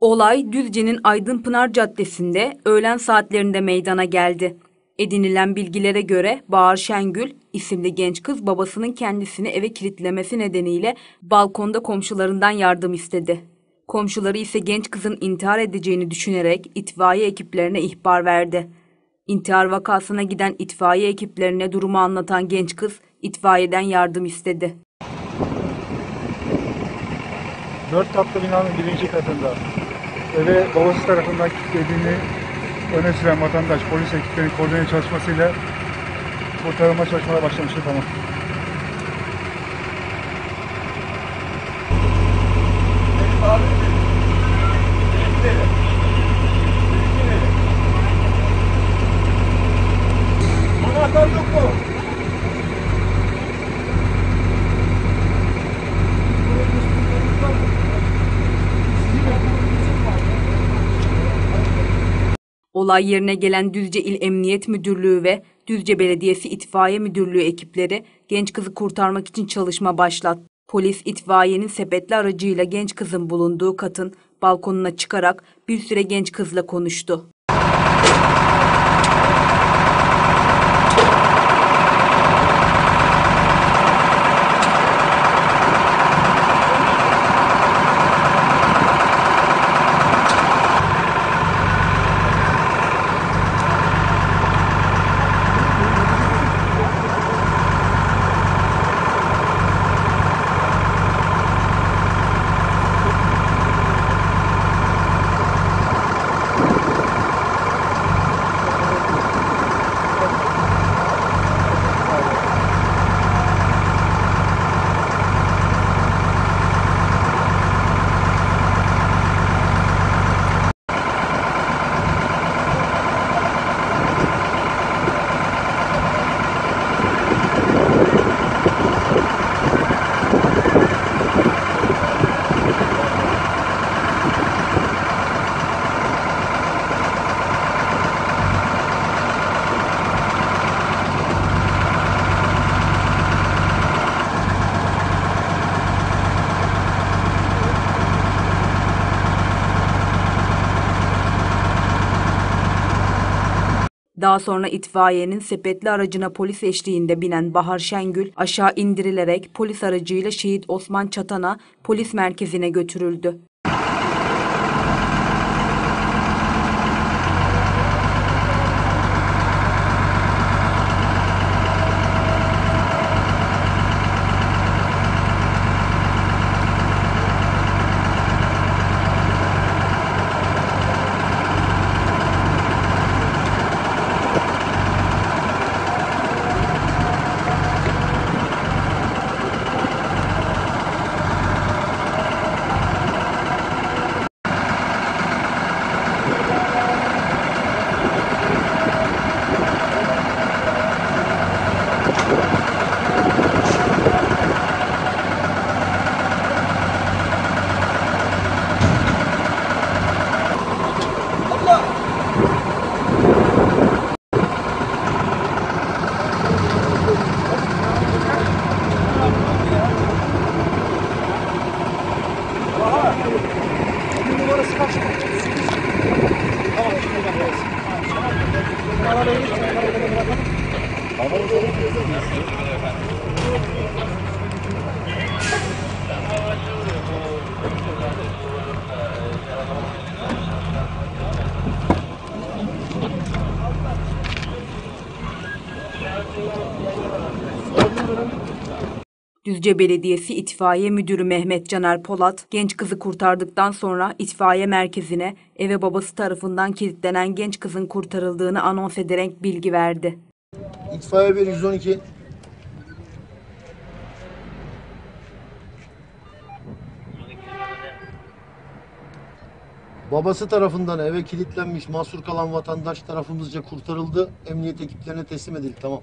Olay Düzce'nin Aydınpınar Caddesi'nde öğlen saatlerinde meydana geldi. Edinilen bilgilere göre Bahar Şengül isimli genç kız babasının kendisini eve kilitlemesi nedeniyle balkonda komşularından yardım istedi. Komşuları ise genç kızın intihar edeceğini düşünerek itfaiye ekiplerine ihbar verdi. İntihar vakasına giden itfaiye ekiplerine durumu anlatan genç kız itfaiyeden yardım istedi. Dört katlı binanın birinci katında eve babası tarafından kilitlediğini öne süren vatandaş polis ekiplerinin koordine çalışmasıyla kurtarılma çalışmaları başlamıştı tamam. Olay yerine gelen Düzce İl Emniyet Müdürlüğü ve Düzce Belediyesi İtfaiye Müdürlüğü ekipleri genç kızı kurtarmak için çalışma başlattı. Polis itfaiyenin sepetli aracıyla genç kızın bulunduğu katın balkonuna çıkarak bir süre genç kızla konuştu. Daha sonra itfaiyenin sepetli aracına polis eşliğinde binen Bahar Şengül aşağı indirilerek polis aracıyla şehit Osman Çatan'a polis merkezine götürüldü. Düzce Belediyesi İtfaiye Müdürü Mehmet Caner Polat, genç kızı kurtardıktan sonra itfaiye merkezine eve babası tarafından kilitlenen genç kızın kurtarıldığını anons ederek bilgi verdi. İtfaiye 1 112 Babası tarafından eve kilitlenmiş mahsur kalan vatandaş tarafımızca kurtarıldı. Emniyet ekiplerine teslim edildi. Tamam.